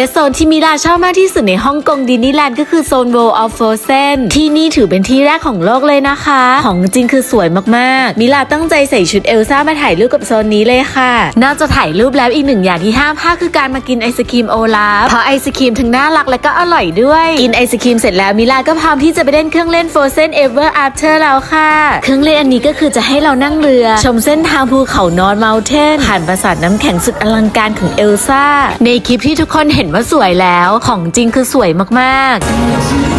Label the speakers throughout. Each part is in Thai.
Speaker 1: และโซนที่มิลาชอบมากที่สุดในฮ่องกงดิสนีย์แลนด์ก็คือโซน World of Frozen ที่นี่ถือเป็นที่แรกของโลกเลยนะคะ ของจริงคือสวยมากๆ มิลาตั้งใจใส่ชุดเอลซ่ามาถ่ายรูปกับโซนนี้เลยค่ะนอกจากถ่ายรูปแล้วอีกหนึ่งอย่างที่ห้ามพลาดคือการมากินไอศครีมโอลาฟเพราะไอศครีมทั้งน่ารักและก็อร่อยด้วย กินไอศครีมเสร็จแล้วมิลาก็พร้อมที่จะไปเล่นเครื่องเล่น Frozen Ever After แล้วค่ะ เครื่องเล่นอันนี้ก็คือจะให้เรานั่งเรือ ชมเส้นทางภูเขานอนเมลเทนผ่านปราสาทน้ำแข็งสุดอลังการของเอลซ่าในคลิปที่ทุกคนเห็นว่าสวยแล้ว ของจริงคือสวยมากๆ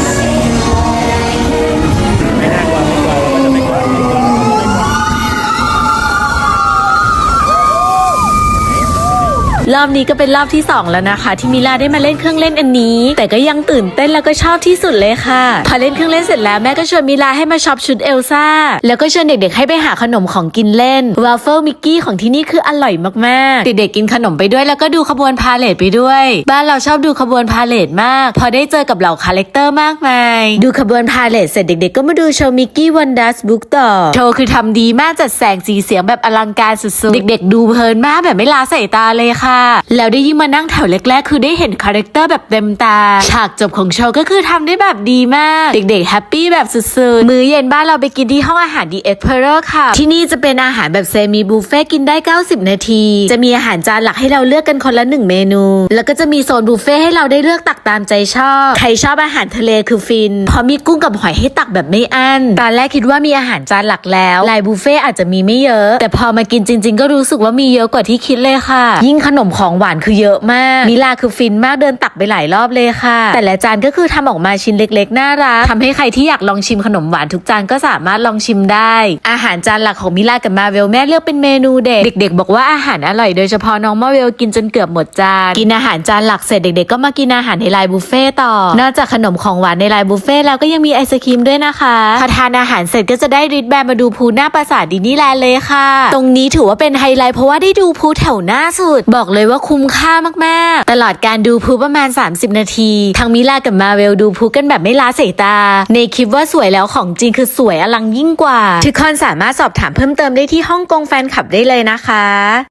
Speaker 1: รอบนี้ก็เป็นรอบที่ 2 แล้วนะคะ ที่มิลาได้มาเล่นเครื่องเล่นอันนี้ แต่ก็ยังตื่นเต้นแล้วก็ชอบที่สุดเลยค่ะ พอเล่นเครื่องเล่นเสร็จแล้วแม่ก็ชวนมิลาให้มาช็อปชุดเอลซ่าแล้วก็ชวนเด็กๆให้ไปหาขนมของกินเล่นวาฟเฟิลมิกกี้ของที่นี่คืออร่อยมากๆ เด็กๆกินขนมไปด้วยแล้วก็ดูขบวนพาเลทไปด้วย บ้านเราชอบดูขบวนพาเลทมาก พอได้เจอกับเหล่าคาแรคเตอร์มากมาย ดูขบวนพาเลทเสร็จเด็กๆ ก็มาดูโชว์มิกกี้วันดัสบุ๊กต่อโชว์คือทำดีมากจัดแสงสีเสียงแบบอลังการสุดๆ เด็กๆ ดูเพลินมากแบบไม่ลาสายตาเลยค่ะแล้วได้ยิ่งมานั่งแถวแรกๆ คือได้เห็นคาแรคเตอร์แบบเต็มตา ฉากจบของโชว์ก็คือทำได้แบบดีมาก เด็กๆแฮปปี้แบบสุดๆ มื้อเย็นบ้านเราไปกินที่ห้องอาหารดีเอ็กเพอร์ค่ะ ที่นี่จะเป็นอาหารแบบเซมิบุฟเฟ่กินได้ 90 นาที จะมีอาหารจานหลักให้เราเลือกกันคนละหนึ่งเมนู แล้วก็จะมีโซนบุฟเฟ่ให้เราได้เลือกตักตามใจชอบ ใครชอบอาหารทะเลคือฟินพราะมีกุ้งกับหอยให้ตักแบบไม่อั้น ตอนแรกคิดว่ามีอาหารจานหลักแล้วลายบุฟเฟ่อาจจะมีไม่เยอะ แต่พอมากินจริง ๆ ก็รู้สึกว่ามีเยอะกว่าที่คิดเลยค่ะ ยิ่งขนมของหวานคือเยอะมากมิลาคือฟินมากเดินตักไปหลายรอบเลยค่ะ แต่ละจานก็คือทำออกมาชิ้นเล็กๆน่ารักทำให้ใครที่อยากลองชิมขนมหวานทุกจานก็สามารถลองชิมได้ อาหารจานหลักของมิลากับมาเวลแม่เลือกเป็นเมนูเด็ก เด็ก ๆ บอกว่าอาหารอร่อยโดยเฉพาะน้องมาเวลกินจนเกือบหมดจานกินอาหารจานหลักเสร็จเด็ก ๆ ก็มากินอาหารในไลน์บุฟเฟ่ต์ต่อนอกจากขนมของหวานในไลน์บุฟเฟ่ต์แล้วก็ยังมีไอศครีมด้วยนะคะพอทานอาหารเสร็จก็จะได้ริดแบนมาดูพูหน้าปราสาทดิสนีย์แลนด์เลยค่ะ ตรงนี้ถือว่าเป็นไฮไลท์เพราะว่าได้ดูพูแถวหน้าสุดบอกเลยว่าคุ้มค่ามากๆ ตลอดการดูพูประมาณ 30 นาที ทั้งมิลากับมาเวลดูพูกันแบบไม่ล้าสายตา ในคลิปว่าสวยแล้วของจริงคือสวยอลังยิ่งกว่า ทุกคนสามารถสอบถามเพิ่มเติมได้ที่ฮ่องกงแฟนคลับได้เลยนะคะ